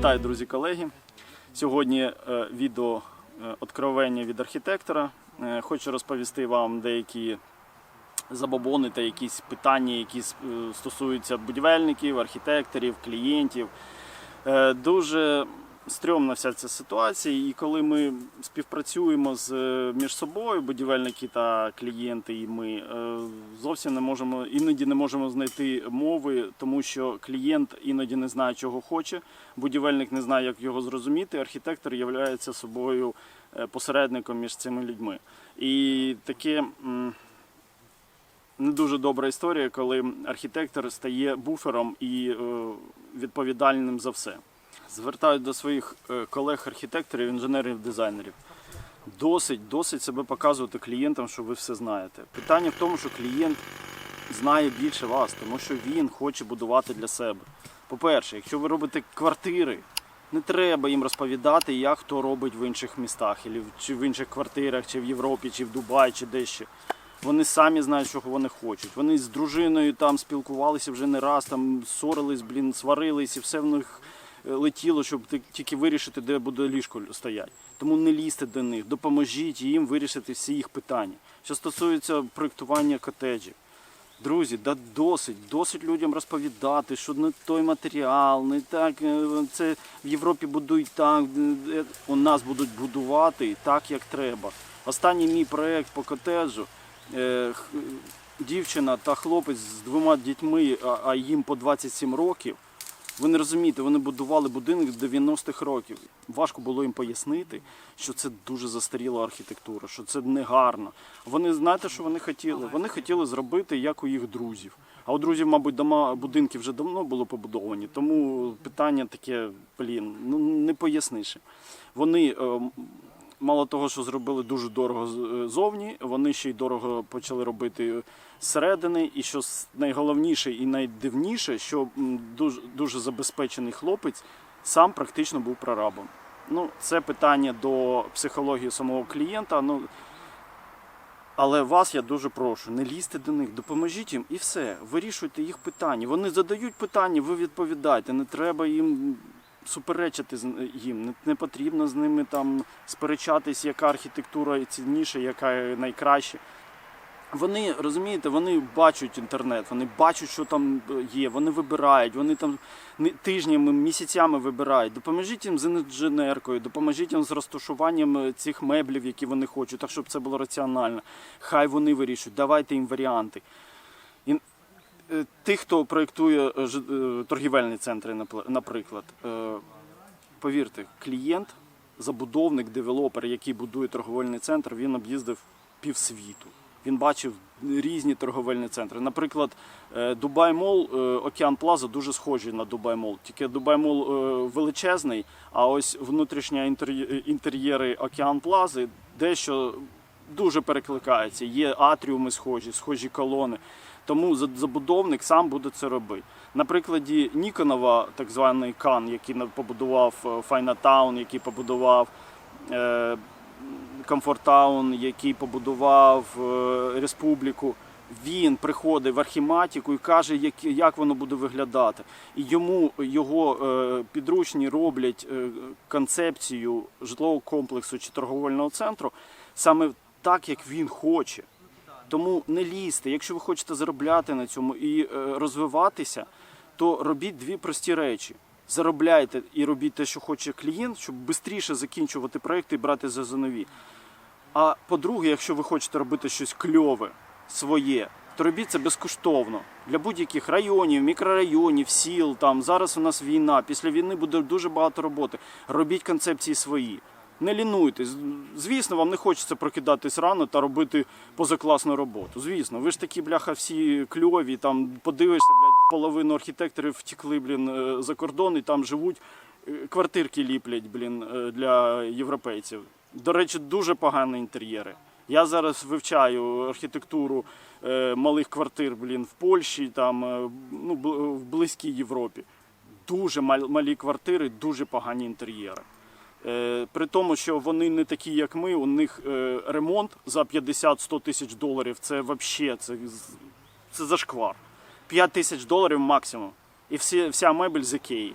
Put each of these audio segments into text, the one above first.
Вітаю, друзі, колеги. Сьогодні е, відео е, откровення від архітектора. Е, Хочу розповісти вам деякі забобони та якісь питання, які стосуються будівельників, архітекторів, клієнтів. Дуже стрьомна вся ця ситуація, і коли ми співпрацюємо з е, між собою, будівельники та клієнти, і ми е, зовсім не можемо іноді не можемо знайти мови, тому що клієнт іноді не знає, чого хоче, будівельник не знає, як його зрозуміти. Архітектор є собою е, посередником між цими людьми. І таке. не дуже добра історія, коли архітектор стає буфером і відповідальним за все. Звертаю до своїх е, колег-архітекторів, інженерів, дизайнерів. Досить, досить себе показувати клієнтам, що ви все знаєте. Питання в тому, що клієнт знає більше вас, тому що він хоче будувати для себе. По-перше, якщо ви робите квартири, не треба їм розповідати, як хто робить в інших містах, чи в інших квартирах, чи в Європі, чи в Дубаї, чи дещо. Вони самі знають, чого вони хочуть. Вони з дружиною там спілкувалися вже не раз, там ссорились, блін, сварились, і все в них летіло, щоб тільки вирішити, де буде ліжко стояти. Тому не лізьте до них, допоможіть їм вирішити всі їх питання. Що стосується проєктування котеджів. Друзі, да досить, досить людям розповідати, що не той матеріал, не так. е, Це в Європі будують так, е, е, у нас будуть будувати так, як треба. Останній мій проєкт по котеджу. е, Дівчина та хлопець з двома дітьми, а їм по 27 років. Ви не розумієте, вони будували будинок з 90-х років. Важко було їм пояснити, що це дуже застаріла архітектура, що це не гарно. Вони знаєте, що вони хотіли? Вони хотіли зробити як у їх друзів. А у друзів, мабуть, дома будинки вже давно були побудовані. Тому питання таке, блін, ну не поясниш. Вони е, м, мало того, що зробили дуже дорого е, зовні, вони ще й дорого почали робити зсередини. І що найголовніше і найдивніше, що дуже, дуже забезпечений хлопець сам практично був прорабом. Ну, це питання до психології самого клієнта. Ну, але вас я дуже прошу, не лізьте до них, допоможіть їм і все. Вирішуйте їх питання. Вони задають питання, ви відповідаєте. Не треба їм суперечити їм. Не, потрібно з ними там сперечатись, яка архітектура цінніша, яка найкраща. Вони розумієте, вони бачать інтернет, вони бачать, що там е, є, вони вибирають, вони там тижнями, місяцями вибирають. Допоможіть їм з інженеркою, допоможіть їм з розташуванням е, цих меблів, які вони хочуть, так щоб це було раціонально. Хай вони вирішують, давайте їм варіанти. Тих, хто проєктує е, е, торгівельні центри, наприклад, е, повірте, клієнт, забудовник, девелопер, який будує торговельний центр, він об'їздив півсвіту. Він бачив різні торговельні центри. Наприклад, е, Дубай Мол, е, Океан Плаза дуже схожі на Дубай Мол. Тільки Дубай Мол е, величезний, а ось внутрішні інтер'єри Океан Плази дещо дуже перекликаються. Є атріуми схожі, схожі колони. Тому забудовник сам буде це робити. На прикладі Ніконова, так званий Кан, який побудував Файнатаун, який побудував е, Комфортаун, який побудував е, республіку. Він приходить в архіматіку і каже, як, як воно буде виглядати. І йому його е, підручні роблять е, концепцію житлового комплексу чи торговельного центру саме так, як він хоче. Тому не лізьте. Якщо ви хочете заробляти на цьому і е, розвиватися, то робіть дві прості речі. Заробляйте і робіть те, що хоче клієнт, щоб швидше закінчувати проекти і брати за нові. А по-друге, якщо ви хочете робити щось кльове, своє, то робіть це безкоштовно для будь-яких районів, мікрорайонів, сіл. Там зараз у нас війна. Після війни буде дуже багато роботи. Робіть концепції свої. Не лінуйтесь. Звісно, вам не хочеться прокидатись рано та робити позакласну роботу. Звісно, ви ж такі бляха всі кльові. Там подивишся, блядь, половину архітекторів втекли, блін, е, за кордон і там живуть. е, Квартирки ліплять, блін, е, для європейців. До речі, дуже погані інтер'єри. Я зараз вивчаю архітектуру малих квартир, блін, в Польщі, там, ну, в близькій Європі. Дуже мал- малі квартири, дуже погані інтер'єри. Е, При тому, що вони не такі, як ми, у них е, ремонт за 50-100 тисяч доларів це взагалі це, це зашквар. 5 тисяч доларів максимум. І всі, вся мебель з Ікеї.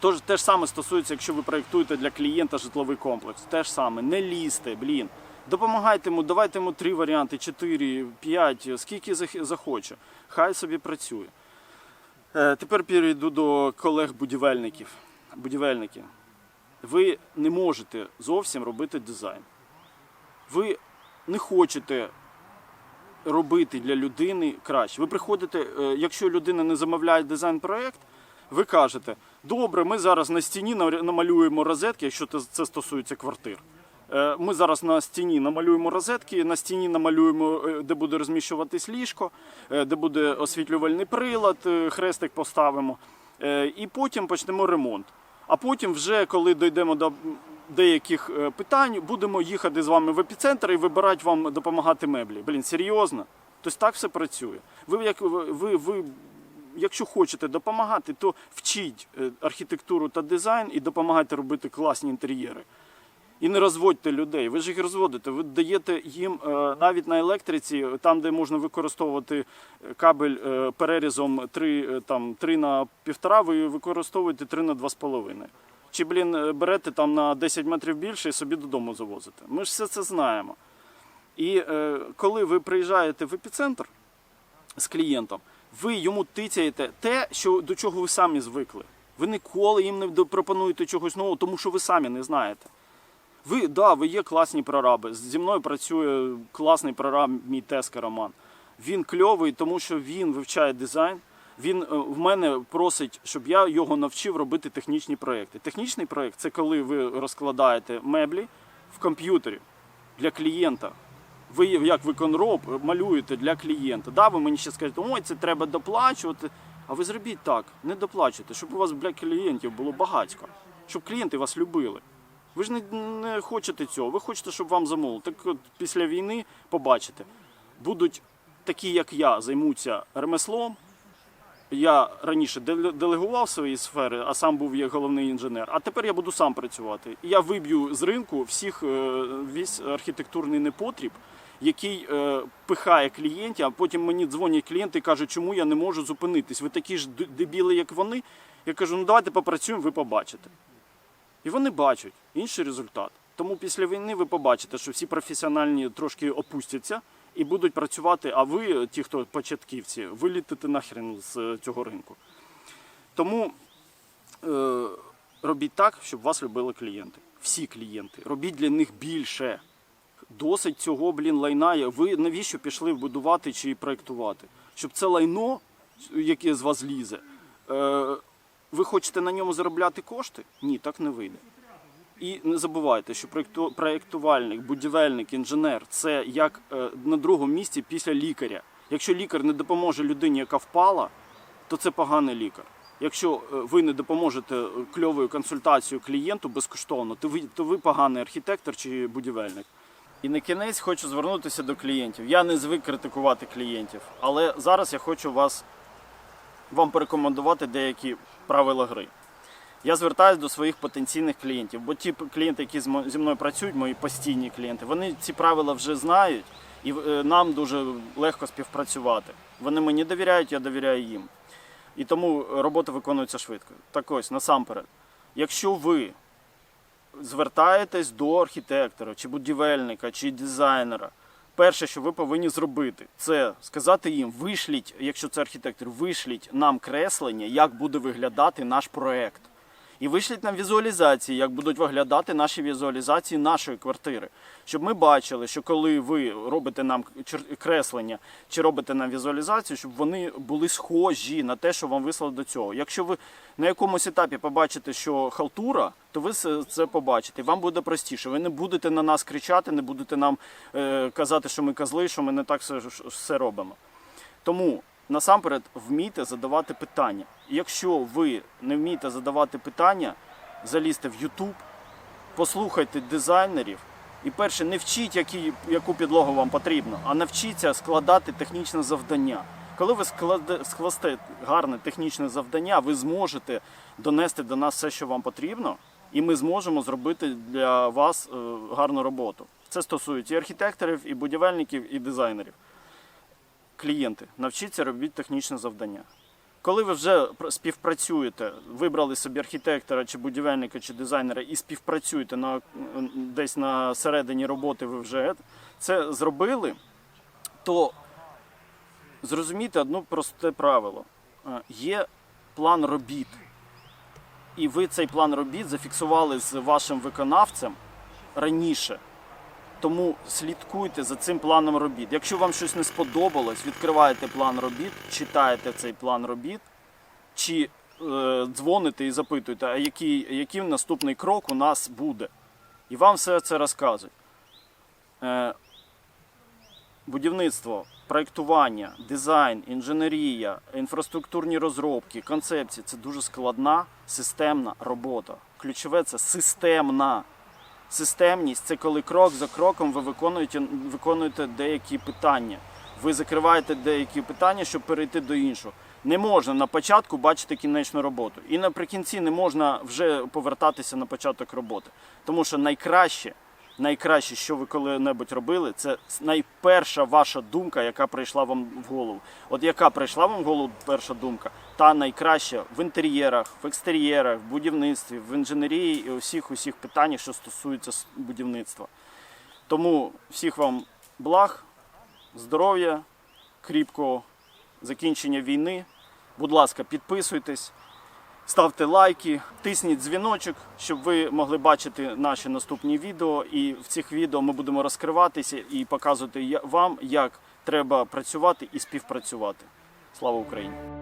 Тож те ж саме стосується, якщо ви проєктуєте для клієнта житловий комплекс. Те ж саме, не лізьте, блін. Допомагайте йому, давайте йому три варіанти, чотири, п'ять, скільки зах- захоче. Хай собі працює. Е, Тепер перейду до колег-будівельників. Будівельники. Ви не можете зовсім робити дизайн. Ви не хочете робити для людини краще. Ви приходите, е, якщо людина не замовляє дизайн-проект, ви кажете, добре, ми зараз на стіні намалюємо розетки, якщо це- стосується квартир. Е, Ми зараз на стіні намалюємо розетки, на стіні намалюємо, е, де буде розміщуватись ліжко, де буде освітлювальний прилад, хрестик поставимо. І потім почнемо ремонт. А потім, вже коли дійдемо до деяких е, питань, будемо їхати з вами в епіцентр і вибирати вам допомагати меблі. Блін, серйозно? Тобто так все працює. Ви, як, ви, ви, якщо хочете допомагати, то вчіть е, архітектуру та дизайн і допомагайте робити класні інтер'єри. І не розводьте людей. Ви ж їх розводите. Ви даєте їм е, навіть на електриці, там, де можна використовувати е, кабель е, перерізом 3, там, 3 на 1,5, ви використовуєте 3 на 2,5. Чи, блін, берете там на 10 метрів більше і собі додому завозите. Ми ж все це знаємо. І е, коли ви приїжджаєте в епіцентр з клієнтом, ви йому тицяєте те, що, до чого ви самі звикли. Ви ніколи їм не пропонуєте чогось нового, тому що ви самі не знаєте. Ви, да, ви є класні прораби. Зі мною працює класний прораб, мій Теска Роман. Він кльовий, тому що він вивчає дизайн. Він е, в мене просить, щоб я його навчив робити технічні проекти. Технічний проект це коли ви розкладаєте меблі в комп'ютері для клієнта. Ви як виконроб малюєте для клієнта. Да, ви мені ще скажете, ой, це треба доплачувати. А ви зробіть так, не доплачуйте, щоб у вас для клієнтів було багатько, щоб клієнти вас любили. Ви ж не, не хочете цього, ви хочете, щоб вам замовили. Так от після війни побачите, будуть такі, як я, займуться ремеслом. Я раніше деле- делегував свої сфери, а сам був як головний інженер. А тепер я буду сам працювати. Я виб'ю з ринку всіх е, весь архітектурний непотріб, який е, пихає клієнтів, а потім мені дзвонять клієнти і кажуть, чому я не можу зупинитись. Ви такі ж дебіли, як вони. Я кажу, ну давайте попрацюємо, ви побачите. І вони бачать інший результат. Тому після війни ви побачите, що всі професіональні трошки опустяться і будуть працювати, а ви, ті, хто початківці, вилітите нахрен з е, цього ринку. Тому е, робіть так, щоб вас любили клієнти. Всі клієнти. Робіть для них більше. Досить цього, блін, лайна. Ви навіщо пішли будувати чи проєктувати? Щоб це лайно, яке з вас лізе, е, ви хочете на ньому заробляти кошти? Ні, так не вийде. І не забувайте, що проєктувальник, будівельник, інженер це як е, на другому місці після лікаря. Якщо лікар не допоможе людині, яка впала, то це поганий лікар. Якщо е, ви не допоможете е, кльовою консультацією клієнту безкоштовно, то ви, то ви поганий архітектор чи будівельник. І на кінець хочу звернутися до клієнтів. Я не звик критикувати клієнтів, але зараз я хочу вас вам порекомендувати деякі правила гри. Я звертаюся до своїх потенційних клієнтів, бо ті клієнти, які зі мною працюють, мої постійні клієнти, вони ці правила вже знають, і е, нам дуже легко співпрацювати. Вони мені довіряють, я довіряю їм. І тому робота виконується швидко. Так ось, насамперед, якщо ви звертаєтесь до архітектора, чи будівельника, чи дизайнера, перше, що ви повинні зробити, це сказати їм: вишліть, якщо це архітектор, вишліть нам креслення, як буде виглядати наш проект. І вишліть нам візуалізації, як будуть виглядати наші візуалізації нашої квартири. Щоб ми бачили, що коли ви робите нам креслення чи робите нам візуалізацію, щоб вони були схожі на те, що вам вислали до цього. Якщо ви на якомусь етапі побачите, що халтура, то ви це побачите. Вам буде простіше. Ви не будете на нас кричати, не будете нам е, казати, що ми козли, що ми не так все, все робимо. Тому насамперед вмійте задавати питання. Якщо ви не вмієте задавати питання, залізьте в YouTube, послухайте дизайнерів. І перше, не вчіть, які, яку підлогу вам потрібно, а навчіться складати технічне завдання. Коли ви скласте гарне технічне завдання, ви зможете донести до нас все, що вам потрібно, і ми зможемо зробити для вас е, гарну роботу. Це стосується і архітекторів, і будівельників, і дизайнерів клієнти, навчіться робити технічне завдання. Коли ви вже співпрацюєте, вибрали собі архітектора чи будівельника чи дизайнера і співпрацюєте на десь на середині роботи, ви вже це зробили, то зрозумійте одне просте правило: Е, є план робіт. І ви цей план робіт зафіксували з вашим виконавцем раніше. Тому слідкуйте за цим планом робіт. Якщо вам щось не сподобалось, відкриваєте план робіт, читаєте цей план робіт, чи е, дзвоните і запитуєте, а який, який наступний крок у нас буде. І вам все це розказують. Е, будівництво, проєктування, дизайн, інженерія, інфраструктурні розробки, концепції це дуже складна системна робота. Ключове це системна. Системність це коли крок за кроком ви виконуєте, виконуєте деякі питання. Ви закриваєте деякі питання, щоб перейти до іншого. Не можна на початку бачити кінечну роботу. І наприкінці не можна вже повертатися на початок роботи. Тому що найкраще, найкраще, що ви коли-небудь робили, це найперша ваша думка, яка прийшла вам в голову. От яка прийшла вам в голову перша думка, та найкраща в інтер'єрах, в екстер'єрах, в будівництві, в інженерії і у всіх усіх питаннях, що стосуються будівництва. Тому всіх вам благ, здоров'я, кріпкого закінчення війни. Будь ласка, підписуйтесь, ставте лайки, тисніть дзвіночок, щоб ви могли бачити наші наступні відео. І в цих відео ми будемо розкриватися і показувати вам, як треба працювати і співпрацювати. Слава Україні!